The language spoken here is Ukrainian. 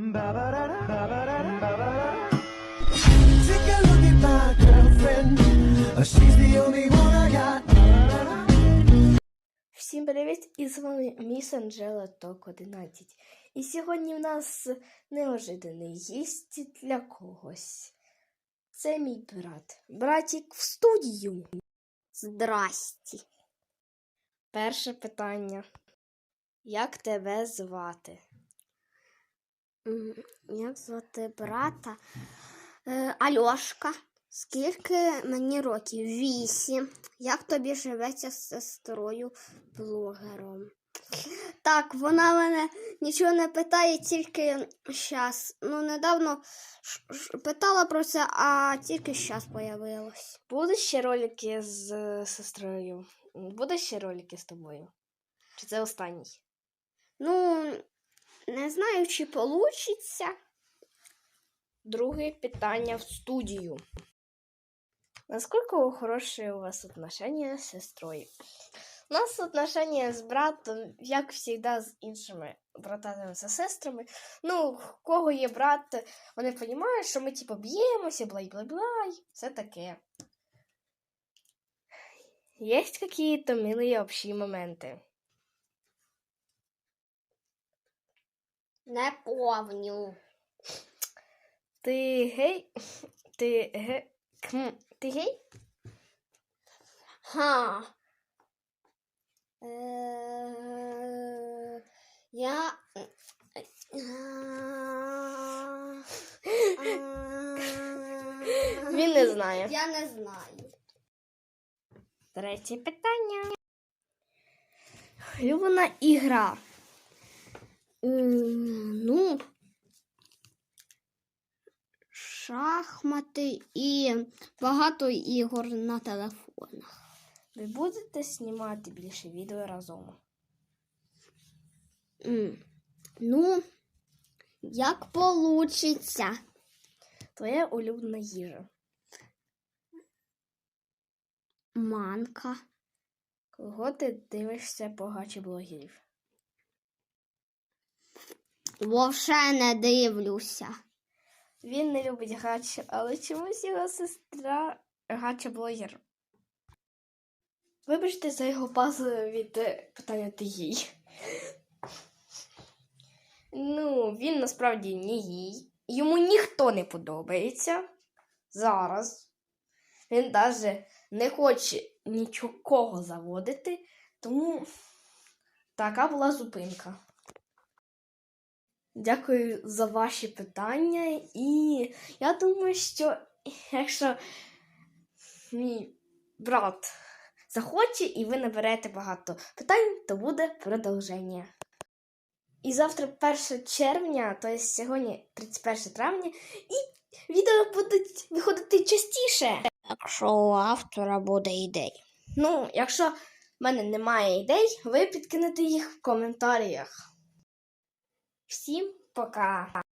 Take a look at my girlfriend. She's the only one I got. Всім привіт! І з вами міс Анджела Ток 11. І сьогодні в нас неожиданий гість для когось. Це мій брат. Братік в студію. Здрасті. Перше питання. Як тебе звати? Як звати брата? Е, Альошка. Скільки мені років? Вісім. Як тобі живеться з сестрою блогером? Так, вона мене нічого не питає, тільки зараз. Ну, недавно питала про це, а тільки зараз появилось. Будуть ще ролики з сестрою? Будуть ще ролики з тобою? Чи це останній? Ну, не знаю, чи получиться. Друге питання в студію. Насколько хорошие у вас отношения с сестрой? У нас отношения з братом, як завжди, з іншими братами та сестрами. Ну, в кого є брат, вони розуміють, що ми типу б'ємося, блай-блай-блай, все таке. Є какие-то милые общие моменти? Не помню. Ти гей? Ти ге? Кхм. Ти гей? Ха. Е, Я. Він не знає. Я не знаю. Третє питання. Улюблена ігра. Ну. Шахмати і багато ігор на телефонах. Ви будете знімати більше відео разом? Ну, як получиться. Твоя улюблена їжа. Манка. Кого ти дивишся багачі блогерів? Вовше не дивлюся. Він не любить гачі, але чомусь його сестра гача блогер. Вибачте за його пазу від е, питання ти їй. Ну, він насправді не гій. Йому ніхто не подобається зараз. Він навіть не хоче нічого заводити, тому така була зупинка. Дякую за ваші питання. І я думаю, що якщо мій брат захоче і ви наберете багато питань, то буде продовження. І завтра 1 червня, тобто сьогодні 31 травня, і відео будуть виходити частіше. Якщо у автора буде ідей. Ну, якщо в мене немає ідей, ви підкинете їх в коментарях. Всім пока!